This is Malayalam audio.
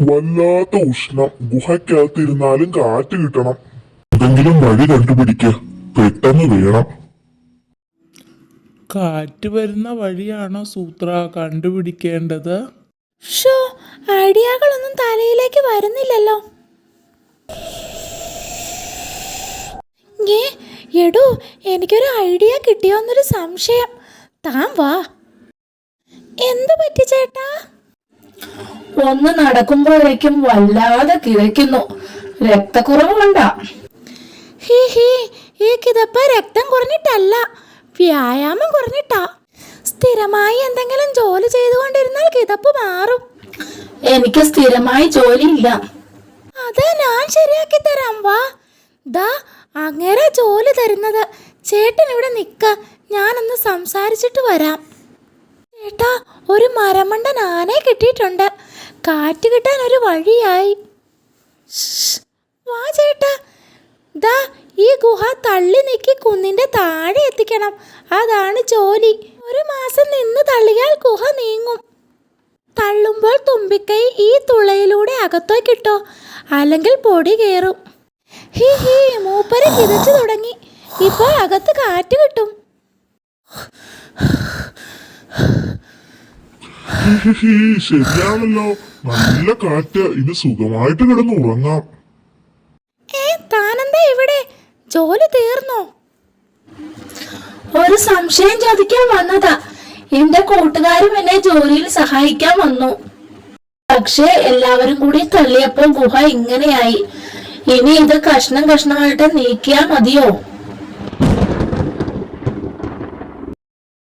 വല്ലാത്ത ഉഷ്ണം. ഗുഹയ്ക്കകത്തിരുന്നാലും കാറ്റ് കിട്ടണം. എന്തെങ്കിലും വഴി കണ്ടുപിടിക്ക. പെട്ടെന്ന് വേണം. കാറ്റ് വരുന്ന വഴിയാണോ സൂത്ര കണ്ടുപിടിക്കേണ്ടത്? ഷോ ഐഡിയകളൊന്നും തലയിലേക്ക് വരുന്നില്ലല്ലോ. ഏ എടോ എനിക്കൊരു ഐഡിയ കിട്ടിയോന്നൊരു സംശയം. താൻ വാ. എന്തു പറ്റി ചേട്ടാ? ഒന്ന് നടക്കുമ്പോഴേക്കും വല്ലാതെ കിതയ്ക്കുന്നു. രക്തക്കുറവ് കൊണ്ടാ. ഹി ഹി ഈ കിതപ്പ രക്തം കുറഞ്ഞിട്ടല്ല വ്യായാമം കുറഞ്ഞിട്ടാ. സ്ഥിരമായി എന്തെങ്കിലും ജോലി ചെയ്തുകൊണ്ടിരുന്നാൽ കിതപ്പ് മാറും. എനിക്ക് സ്ഥിരമായി ജോലി ഇല്ല അത് ഞാൻ ശരിയാക്കി തരാം വാ. ദാ അങ്ങേരെ ജോലി തരുന്നത്. ചേട്ടൻ ഇവിടെ നിക്ക ഞാനൊന്ന് സംസാരിച്ചിട്ട് വരാം. ചേട്ടാ ഒരു മരമണ്ടൻ ആനയെ കിട്ടിയിട്ടുണ്ട്. കാറ്റ് കിട്ടാൻ ഒരു വഴിയായി. വാ ചേട്ടാ. ദാ ഈ ഗുഹ തള്ളി നീക്കി കുന്നിന്റെ താഴെ എത്തിക്കണം. അതാണ് ജോലി. ഒരു മാസം നിന്ന് തള്ളിയാൽ ഗുഹ നീങ്ങും. തള്ളുമ്പോൾ തുമ്പിക്കൈ ഈ തുളയിലൂടെ അകത്തേക്കിട്ടോ അല്ലെങ്കിൽ പൊടി കയറും ഹി ഹി മൂപ്പര് കിതച്ചു തുടങ്ങി. ഇപ്പോൾ അകത്ത് കാറ്റ് കിട്ടും. ശരിയാണല്ലോ. നല്ല കാറ്റ്. ഇനി സുഖമായിട്ട് കിടന്ന് ഉറങ്ങാം. ഏ താനെന്താ ഇവിടെ? ജോലി തീർന്നോ? ഒരു സംശയം ചോദിക്കാൻ വന്നതാ. എന്റെ കൂട്ടുകാരും എന്നെ ജോലിയിൽ സഹായിക്കാൻ വന്നു. പക്ഷേ എല്ലാവരും കൂടി തള്ളിയപ്പോൾ ഗുഹ ഇങ്ങനെയായി. ഇനി ഇത് കഷ്ണം കഷ്ണമായിട്ട് നീക്കിയാൽ മതിയോ?